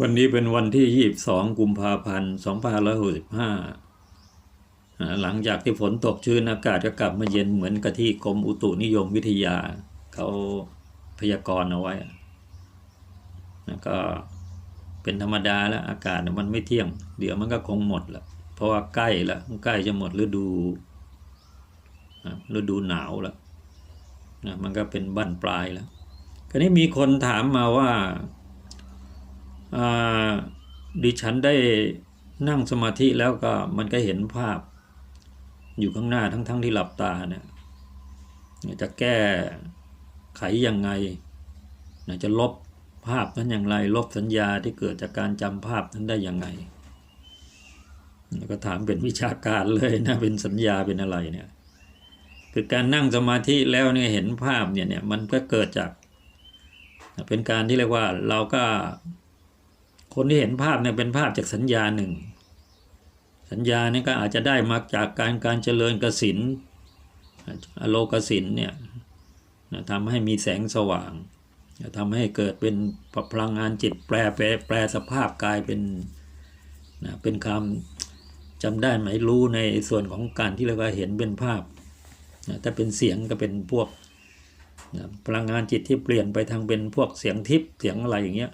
วันนี้เป็นวันที่ 22 กุมภาพันธ์ 2565อ่าหลังจากที่ฝนตกชื้นอากาศก็กลับมาเย็นเหมือนกับที่กรมอุตุนิยมวิทยา เขาพยากรณ์เอาไว้แล้วก็เป็นธรรมดาแล้วอากาศมันไม่เที่ยง เดี๋ยวมันก็คงหมดละเพราะว่าใกล้ละใกล้จะหมดฤดูฤดูหนาวแล้วนะมันก็เป็นบั้นปลายแล้วคราวนี้มีคนถามมาว่า ดิฉันได้นั่งสมาธิแล้วก็มันก็เห็นภาพ อยู่ข้างหน้าทั้งๆทที่หลับตาเนี่ยจะแก้ไขยังไงจะลบภาพนั้นอย่างไร ลบสัญญาที่เกิดจากการจำภาพนั้นได้ยังไงก็ถามเป็นวิชาการเลยนะเป็นสัญญาเป็นอะไรเนี่ยคือการนั่งสมาธิแล้วเนี่ยเห็นภาพเนี่ยเนี่ยมันก็เกิดจาก เป็นการที่เรียกว่าเราก็ คนที่เห็นภาพเนี่ยเป็นภาพจากสัญญาหนึ่ง สัญญาเนี่ยก็อาจจะได้มาจากการการเจริญกสินอโลกสินเนี่ยนะทำให้มีแสงสว่างทำให้เกิดเป็นพลังงานจิตแปลแปลแปลสภาพกายเป็นนะเป็นคำจำได้ไหมรู้ในส่วนของการที่เรียกว่าเห็นเป็นภาพนะถ้าเป็นเสียงก็เป็นพวกนะพลังงานจิตที่เปลี่ยนไปทางเป็นพวกเสียงทิพย์เสียงอะไรอย่างเงี้ย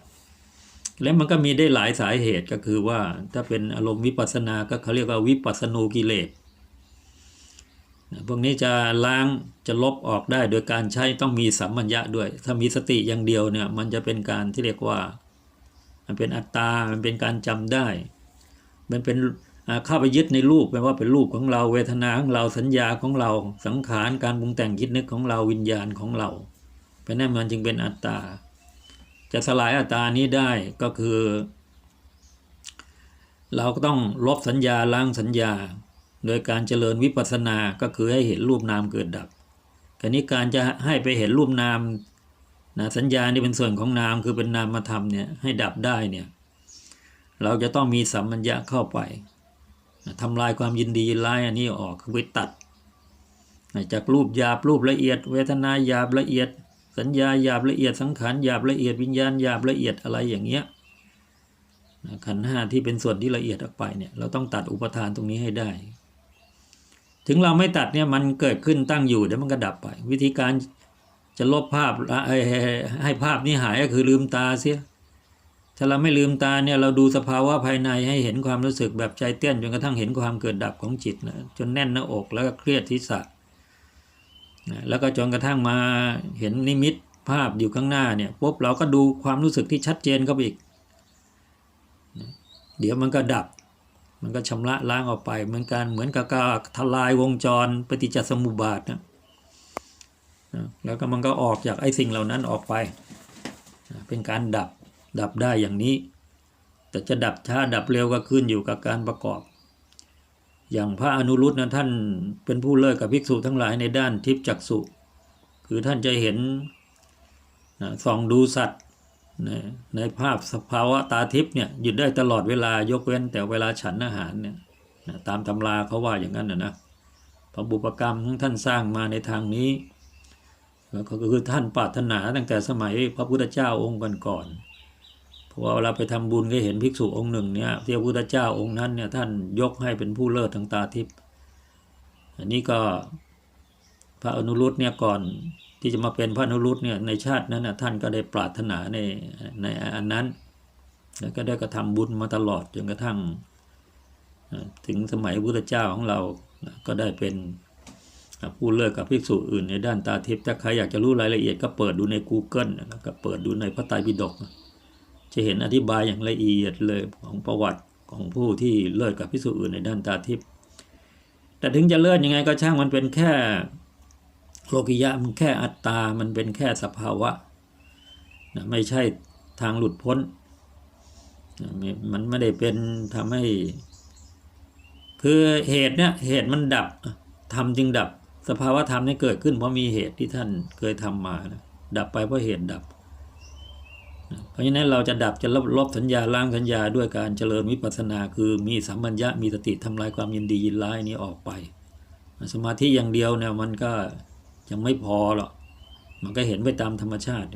แล้วมันก็มีได้หลายสาเหตุก็คือว่าถ้าเป็นอารมณ์วิปัสสนาก็เขาเรียกว่าวิปัสสนูกิเลสพวกนี้จะล้างจะลบออกได้โดยการใช้ต้องมีสัมมัญญะด้วย ถ้ามีสติอย่างเดียวเนี่ยมันจะเป็นการที่เรียกว่า มันเป็นอัตตา มันเป็นการจำได้ มันเป็นเข้าไปยึดในรูปแปลว่าเป็นรูปของเราเวทนาของเราสัญญาของเราสังขารการปรุงแต่งคิดนึกของเราวิญญาณของเราเพราะนั้นมันจึงเป็นอัตตา จะสลายอัตานี้ได้ก็คือ เราก็ต้องลบสัญญาล้างสัญญา โดยการเจริญวิปัสสนาก็คือให้เห็นรูปนามเกิดดับคราวนี้การจะให้ไปเห็นรูปนามนะสัญญานี่เป็นส่วนของนามคือเป็นนามธรรมเนี่ยให้ดับได้เนี่ยเราจะต้องมีสัมมัญญะเข้าไปทำลายความยินดียินร้ายอันนี้ออกคือไปตัด จากรูปหยาบรูปละเอียด เวทนาหยาบละเอียด สัญญาหยาบละเอียดสังขารหยาบละเอียดวิญญาณหยาบละเอียดอะไรอย่างเงี้ยขันห้าที่เป็นส่วนที่ละเอียดออกไปเนี่ยเราต้องตัดอุปทานตรงนี้ให้ได้ ถึงเราไม่ตัดเนี่ยมันเกิดขึ้นตั้งอยู่เดี๋ยวมันก็ดับไป วิธีการจะลบภาพให้ภาพนี้หายก็คือลืมตาเสียถ้าเราไม่ลืมตาเนี่ยเราดูสภาวะภายในให้เห็นความรู้สึกแบบใจเต้นจนกระทั่งเห็นความเกิดดับของจิตนะจนแน่นหน้าอกแล้วก็เครียดทิศะ แล้วก็จนกระทั่งมาเห็นนิมิตภาพอยู่ข้างหน้าเนี่ยปุ๊บเราก็ดูความรู้สึกที่ชัดเจนเข้าไปอีกเดี๋ยวมันก็ดับ มันก็ชำระล้างออกไป เหมือนกันเหมือนกับการทลายวงจรปฏิจจสมุปบาทนะแล้วก็มันก็ออกจากไอ้สิ่งเหล่านั้นออกไปเป็นการดับดับได้อย่างนี้ แต่จะดับช้าดับเร็วก็ขึ้นอยู่กับการประกอบ อย่างพระอนุรุตนะท่านเป็นผู้เลิกกับภิกษุทั้งหลายในด้านทิพจักสุคือท่านจะเห็นส่องดูสัตว์ในภาพสภาวะตาทิพเนี่ยหยุดได้ตลอดเวลายกเว้นแต่เวลาฉันอาหารเนี่ยตามตำราเขาว่าอย่างนั้นนะนะพระบุปกรรมท่านสร้างมาในทางนี้ก็คือท่านปรารถนาตั้งแต่สมัยพระพุทธเจ้าองค์ก่อนๆ ราะว่าเวลาไปทำบุญก็เห็นภิกษุองค์หนึ่งเนี่ยที่พระพุทธเจ้าองค์นั้นเนี่ยท่านยกให้เป็นผู้เลิศทางตาทิพย์อันนี้ก็พระอนุรุตเนี่ยก่อนที่จะมาเป็นพระอนุรุตเนี่ยในชาตินั้นนะท่านก็ได้ปรารถนาในในอันนั้น แล้วก็ได้กระทำบุญมาตลอดจนกระทั่งถึงสมัยพุทธเจ้าของเราก็ได้เป็นผู้เลิกกับภิกษุอื่นในด้านตาทิพย์ถ้าใครอยากจะรู้รายละเอียดก็เปิดดูใน Google แล้วก็เปิดดูในพระไตรปิฎก จะเห็นอธิบายอย่างละเอียดเลยของประวัติของผู้ที่เลิกกับภิกษุอื่นในด้านตาทิพย์แต่ถึงจะเลิศยังไงก็ช่างมันเป็นแค่โลกิยะมันแค่อัตตา มันเป็นแค่สภาวะนะไม่ใช่ทางหลุดพ้นนะมันไม่ได้เป็นทำให้ คือเหตุเนี่ยเหตุมันดับทำจึงดับ สภาวะธรรมนี่เกิดขึ้นเพราะมีเหตุที่ท่านเคยทำมานะดับไปเพราะเหตุดับ เพราะฉะนั้นเราจะดับจะลบลบสัญญาล้างสัญญาด้วยการเจริญวิปัสสนาคือมีสัมมัญญะมีสติทำลายความยินดียินร้ายนี้ออกไป สมาธิอย่างเดียวเนี่ยมันก็ยังไม่พอหรอกมันก็เห็นไปตามธรรมชาติ